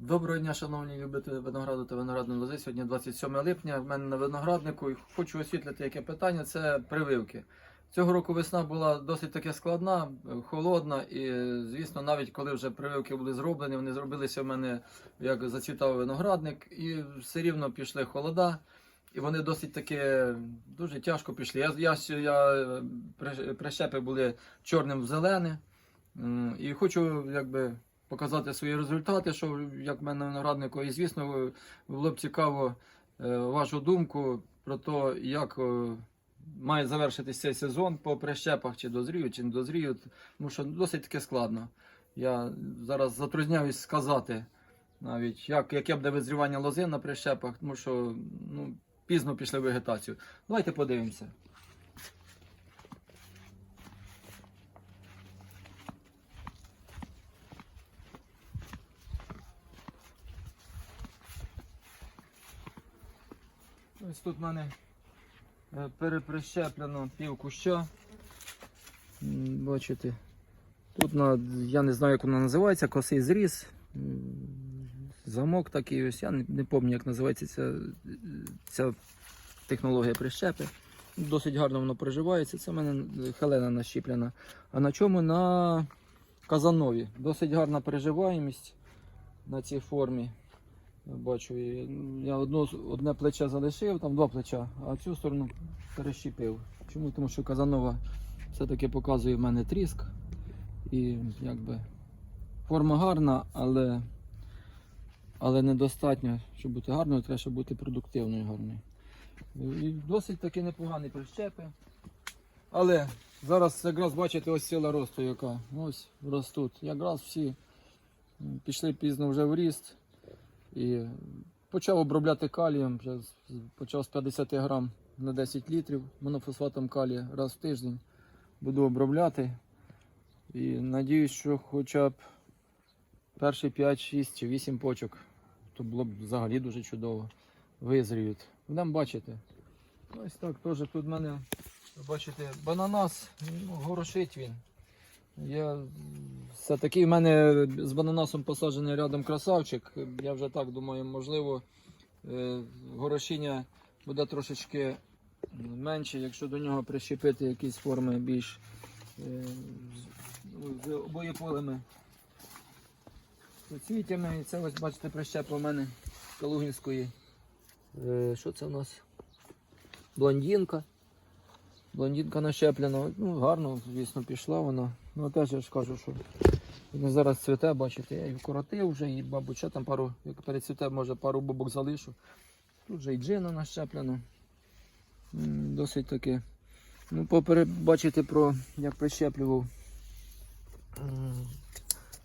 Доброго дня, шановні любителі винограду та виноградної лози. Сьогодні 27 липня. В мене на винограднику і хочу освітлити яке питання. Це прививки. Цього року весна була досить таки складна, холодна, і звісно, навіть коли вже прививки були зроблені, вони зробилися в мене як зацвітав виноградник, і все рівно пішли холода. І вони досить таки дуже тяжко пішли. Я, я, я е, при- прищепи були чорним в зелене. І хочу якби показати свої результати, що як в мене винограднику. І звісно, було б цікаво е, вашу думку про те, як е, має завершитися цей сезон по прищепах, чи дозріють, чи не дозріють. Тому що досить таки складно. Я зараз затрудняюсь сказати навіть, як, яке буде визрівання лози на прищепах, тому що ну, пізно пішли вегетацію. Давайте подивимося. Ось тут в мене е, переприщеплено пів куща. Бачите. Тут на, я не знаю, як вона називається, косий зріз. Замок такий ось. Я не, не пам'ятаю, як називається ця, ця технологія прищепи. Досить гарно воно приживається. Це в мене хелена нащіплена. А на чому? На казанові. Досить гарна переживаємість на цій формі. Бачу, я одно, одне плече залишив, там два плеча, а цю сторону перещепив. Чому? Тому що Казанова все-таки показує в мене тріск. І якби форма гарна, але, але недостатньо, щоб бути гарною, треба щоб бути продуктивною гарною. І досить таки непогані прищепи. Але зараз якраз бачите ось сила росту, яка. Ось ростуть. Якраз всі пішли пізно вже в ріст. І почав обробляти калієм, почав з 50 грам на 10 літрів монофосфатом калія раз в тиждень. Буду обробляти. І надіюсь, що хоча б перші 5, 6 чи 8 почок, то було б взагалі дуже чудово. Визріють. Будемо бачити. Ось так теж тут в мене, бачите, бананас, ну, горошить він. Я все таки в мене з бананасом посаджений рядом красавчик. Я вже так думаю, можливо, е, горошіння буде трошечки менше, якщо до нього прищепити якісь форми більш е, з- обоєполими цвітями. І це ось бачите прищепа в мене Калугінської. Е, Що це у нас? Блондинка. Блондинка нащеплена. Ну, гарно, звісно, пішла вона. Ну, теж я ж кажу, що вона зараз цвіте, бачите, я її вкоротив вже, і, мабуть, ще там пару, як перецвіте, може пару бубок залишу. Тут вже і джина нащеплена. Досить таки. Ну, попри, бачите, про як прищеплював.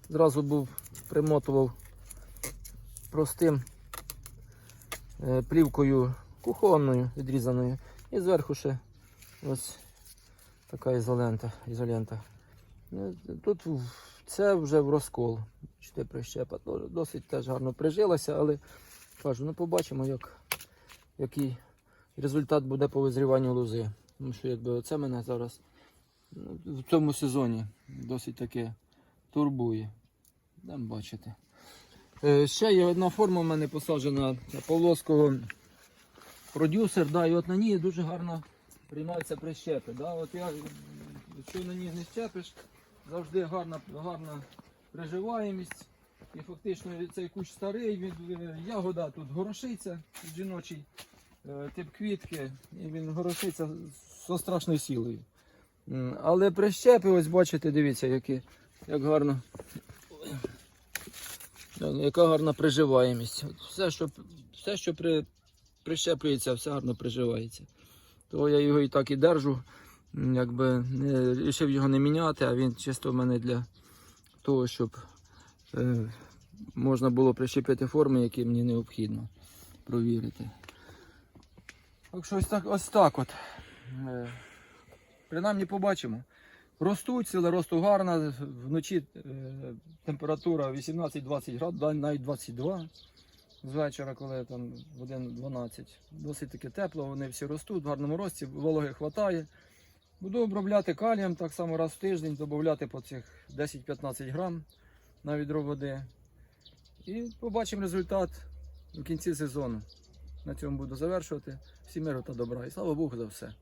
Зразу був примотував простим е, плівкою кухонною відрізаною. І зверху ще ось така ізолента. ізолента. Ну, Тут це вже в розкол. Чотири прищепа. Досить теж гарно прижилася, але кажу, ну побачимо, як, який результат буде по визріванню лози. Тому що якби оце мене зараз ну, в цьому сезоні досить таки турбує. Будемо бачити. Е, ще є одна форма в мене посаджена Павловського продюсер, да, і от на ній дуже гарно приймаються прищепи. Да? От я, якщо на ній не щепиш, завжди гарна, гарна приживаємість. І фактично цей кущ старий, він, е, ягода тут горошиця, жіночий е, тип квітки, і він горошиться зі страшною силою. Але прищепи, ось бачите, дивіться, які, як гарно. Яка гарна приживаємість. Все, що, все, що при, прищеплюється, все гарно приживається. То я його і так і держу. Якби не рішив його не міняти, а він чисто в мене для того, щоб е, можна було прищепити форми, які мені необхідно провірити. Так що ось так, ось так от. Е, принаймні побачимо. Ростуть, сила росту гарна. Вночі е, температура 18-20 градусів, навіть 22 з вечора, коли там в 1-12. Досить таки тепло, вони всі ростуть, в гарному рості, вологи вистачає. Буду обробляти калієм так само раз в тиждень, додати по цих 10-15 грам на відро води. І побачимо результат в кінці сезону. На цьому буду завершувати. Всім миру та добра. І слава Богу за все.